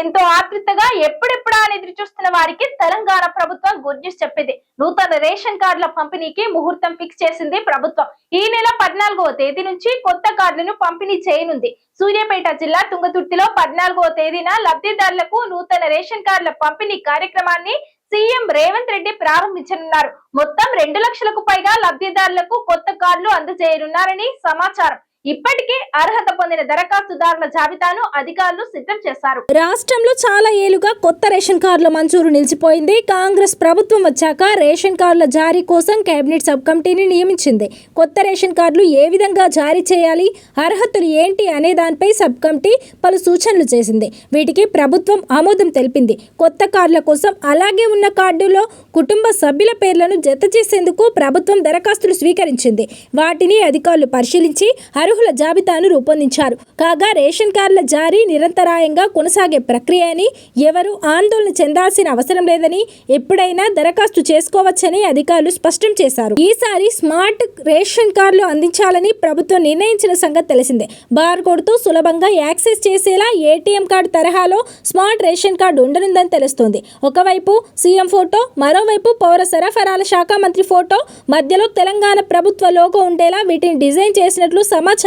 ఎంతో ఆతృతగా ఎప్పుడెప్పుడా అని ఎదురు చూస్తున్న వారికి తెలంగాణ ప్రభుత్వం గుడ్ న్యూస్ చెప్పింది. నూతన రేషన్ కార్డుల పంపిణీకి ముహూర్తం ఫిక్స్ చేసింది ప్రభుత్వం. ఈ నెల పద్నాలుగవ తేదీ నుంచి కొత్త కార్డులను పంపిణీ చేయనుంది. సూర్యాపేట జిల్లా తుంగతుర్తిలో పద్నాలుగవ తేదీన లబ్ధిదారులకు నూతన రేషన్ కార్డుల పంపిణీ కార్యక్రమాన్ని సీఎం రేవంత్ రెడ్డి ప్రారంభించనున్నారు. మొత్తం రెండు లక్షలకు పైగా లబ్ధిదారులకు కొత్త కార్డులు అందజేయనున్నారని సమాచారం. ఇప్పటికే అర్హత పొందిన దరఖాస్తుదారుల జాబితాను అధికారులు సిద్ధం చేశారు. రాష్ట్రంలో చాలా ఏళ్ళుగా కొత్త రేషన్ కార్డుల మంజూరు నిలిచిపోయింది. కాంగ్రెస్ ప్రభుత్వం వచ్చాక రేషన్ కార్డుల జారీ కోసం కేబినెట్ సబ్ కమిటీని నియమించింది. కొత్త రేషన్ కార్డులు ఏ విధంగా జారీ చేయాలి అర్హతలు ఏంటి అనే దానిపై సబ్ కమిటీ పలు సూచనలు చేసింది. వీటికి ప్రభుత్వం ఆమోదం తెలిపింది. కొత్త కార్డుల కోసం అలాగే ఉన్న కార్డులో కుటుంబ సభ్యుల పేర్లను జత చేసేందుకు ప్రభుత్వం దరఖాస్తులు స్వీకరించింది. వాటిని అధికారులు పరిశీలించి అర్హుల జాబితాను రూపొందించారు. కాగా రేషన్ కార్డుల జారీ నిరంతరాయంగా కొనసాగే ప్రక్రియ అని ఎవరు ఆందోళన చెందాల్సిన అవసరం లేదని ఎప్పుడైనా దరఖాస్తు చేసుకోవచ్చని అధికారులు స్పష్టం చేశారు. ఈసారి స్మార్ట్ రేషన్ కార్డులు అందించాలని ప్రభుత్వం నిర్ణయించిన సంగతి తెలిసిందే. బార్ కోడ్తో సులభంగా యాక్సెస్ చేసేలా ఏటీఎం కార్డు తరహాలో స్మార్ట్ రేషన్ కార్డు ఉండనుందని తెలుస్తోంది. ఒకవైపు సీఎం ఫోటో మరోవైపు పౌర సరఫరాల శాఖ మంత్రి ఫోటో మధ్యలో తెలంగాణ ప్రభుత్వ లోగో ఉండేలా వీటిని డిజైన్ చేసినట్లు సమాచారం